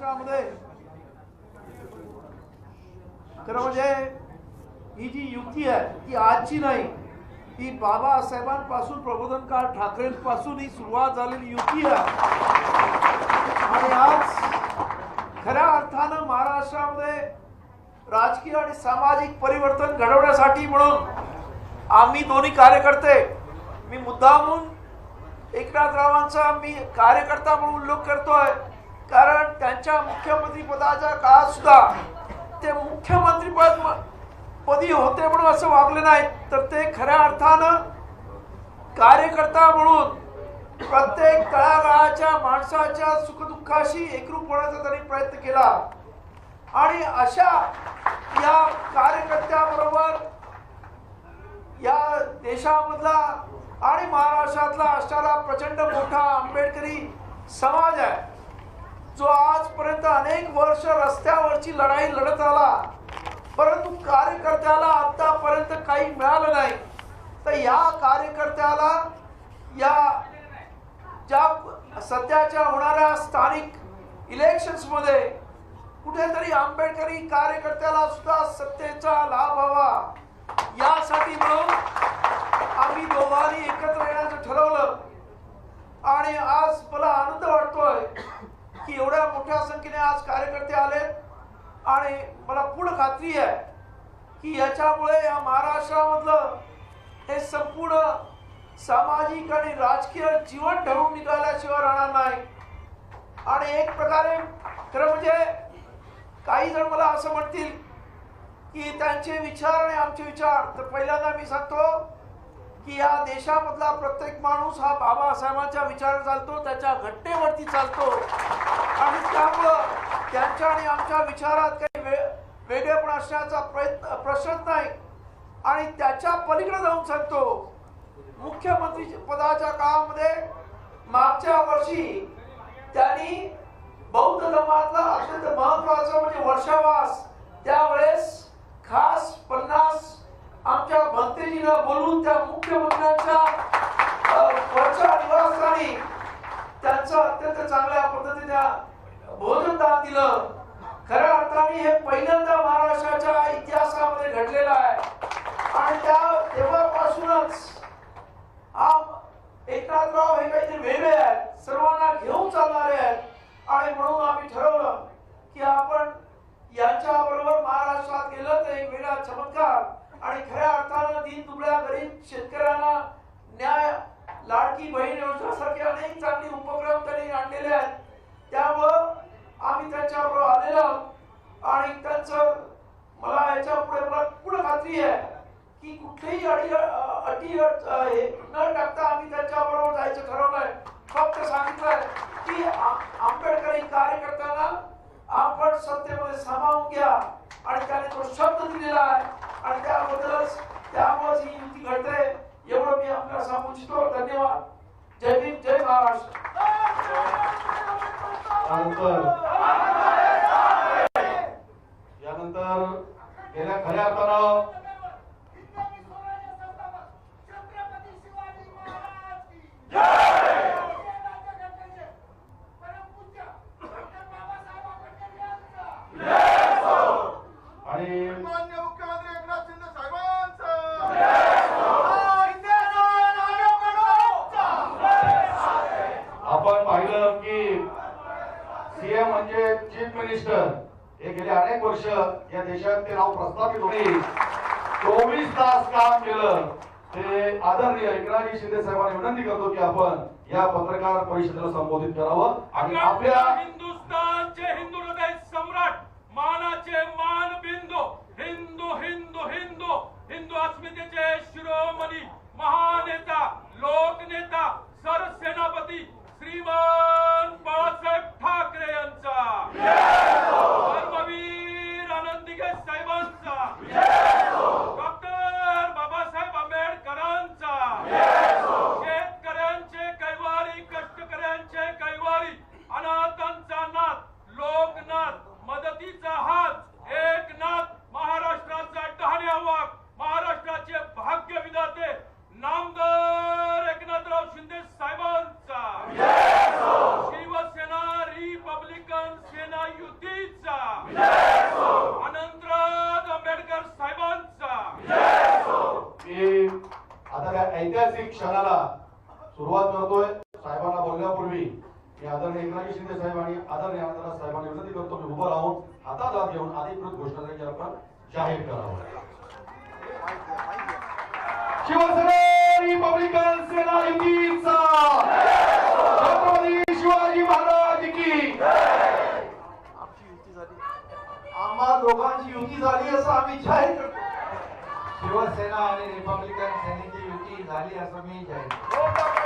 महाराष्ट्रामध्ये खरं म्हणजे ही जी युती आहे ती आजची नाही. ही बाबासाहेबांपासून प्रबोधनकार ठाकरेंपासून ही सुरुवात झालेली युती आहे. आणि आज खऱ्या अर्थानं महाराष्ट्रामध्ये राजकीय आणि सामाजिक परिवर्तन घडवण्यासाठी म्हणून आम्ही दोन्ही कार्यकर्ते मी मुद्दामून एकनाथरावांचा मी कार्यकर्ता म्हणून उल्लेख करतोय. कारण त्यांच्या मुख्यमंत्री पदाच्या काळात सुद्धा ते मुख्यमंत्रीपद पदी होते म्हणून असं वागले नाहीत. तर ते खऱ्या अर्थानं कार्यकर्ता म्हणून प्रत्येक तळागाळाच्या माणसाच्या सुखदुःखाशी एकरूप होण्याचा त्यांनी प्रयत्न केला. आणि अशा या कार्यकर्त्याबरोबर या देशामधला आणि महाराष्ट्रातला असणारा प्रचंड मोठा आंबेडकरी समाज आहे. जो आजपर्यंत अनेक वर्ष रस्त्यावरची लढाई लढत आला परंतु कार्यकर्त्याला आतापर्यंत काही मिळालं नाही. तर या कार्यकर्त्याला या ज्या सध्याच्या होणाऱ्या स्थानिक इलेक्शन्समध्ये कुठेतरी आंबेडकरी कार्यकर्त्याला सुद्धा सत्तेचा लाभ व्हावा यासाठी म्हणून आम्ही दोघांनी एकत्र येण्याचं ठरवलं. आणि आज मला आनंद वाटतोय की एवढ्या मोठ्या संख्येने आज कार्यकर्ते आले. आणि मला पूर्ण खात्री आहे की याच्यामुळे या महाराष्ट्रामधलं हे संपूर्ण सामाजिक आणि राजकीय जीवन ठरवून निघाल्याशिवाय राहणार नाही. आणि एक प्रकारे खरं म्हणजे काही जण मला असं म्हणतील की त्यांचे विचार आणि आमचे विचार. तर पहिल्यांदा मी सांगतो की या देशामधला प्रत्येक माणूस हा बाबासाहेबांच्या विचार चालतो त्याच्या घटनेवरती चालतो. आणि त्यामुळं त्यांच्या आणि आमच्या विचारात काही वे वेगळेपण असण्याचा प्रयत्न प्रश्नच नाही. आणि त्याच्या पलीकडे जाऊन सांगतो मुख्यमंत्री पदाच्या काळामध्ये मागच्या वर्षी त्यांनी बौद्ध धर्मातला अत्यंत महत्वाचं म्हणजे वर्षावास त्यावेळेस खास पन्नास आमच्या भक्तीजीला बोलून त्या मुख्यमंत्र्यांच्या अ, निवासस्थानी त्यांचं अत्यंत चांगलं त्या पद्धतीने भोजनदान दिलं खऱ्या अर्थाने हे पहिल्यांदा महाराष्ट्राच्या इतिहासामध्ये घडलेलं आहे. आणि त्या तेव्हापासूनच हा एकनाथराव हे काहीतरी वेगळे आहेत. सर्वांना घेऊन चालणारे आहेत. आणि म्हणून आम्ही ठरवलं की आपण यांच्या बरोबर महाराष्ट्रात गेलं तर एक वेगळा चमत्कार. आणि खऱ्या अर्थानं दीन दुबळ्या गरीब शेतकऱ्यांना न्याय लाडकी बहीण योजनासारखे अनेक चांगले उपक्रम त्यांनी आणलेले आहेत. त्यामुळं आम्ही त्यांच्याबरोबर आलेलो आहोत. आणि त्यांचं मला याच्यापुढे मला पूर्ण खात्री आहे की कुठलीही अडी अटी हे न टाकता आम्ही त्यांच्याबरोबर जायचं ठरवलंय फक्त सांगितलंय की आंबेडकरी कार्यकर्त्यांना आपण सत्तेमध्ये सामावून घ्या. आणि त्याने तो शब्द दिलेला आहे. आणि त्याबद्दलच त्यामुळेच ही युती घडते. एवढं मी आपल्याला सांगू इच्छितो. धन्यवाद. जय भीम जय महाराष्ट्र. मुख्यमंत्री एकनाथ शिंदे साहेबांचं. आपण पाहिलं की सीएम म्हणजे चीफ मिनिस्टर. हे गेले अनेक वर्ष या देशात ते नाव प्रस्थापित होते. चोवीस तास काम केलं. ते आदरणीय एकनाथजी शिंदे साहेबांनी विनंती करतो की आपण या पत्रकार परिषदेला संबोधित करावं आणि आपल्या हिंदुस्थानचे हिंदू हृदय ऐतिहासिक क्षणाला सुरुवात करतोय. साहेबांना बोलण्यापूर्वी मी आदरणीय एकनाथजी शिंदे साहेब आणि आदरणीय आनंदराज साहेबांना विनंती करतो मी उभं राहून हातात हात घेऊन अधिकृत घोषणा देखील आपण जाहीर करावं शिवसेना रिपब्लिकन सेना युतीचा छत्रपती शिवाजी महाराज की. आम्हा दोघांची युती झाली असं आम्ही जाहीर करतो. शिवसेना आणि रिपब्लिकन सेनेची झाली असं मी जाहीर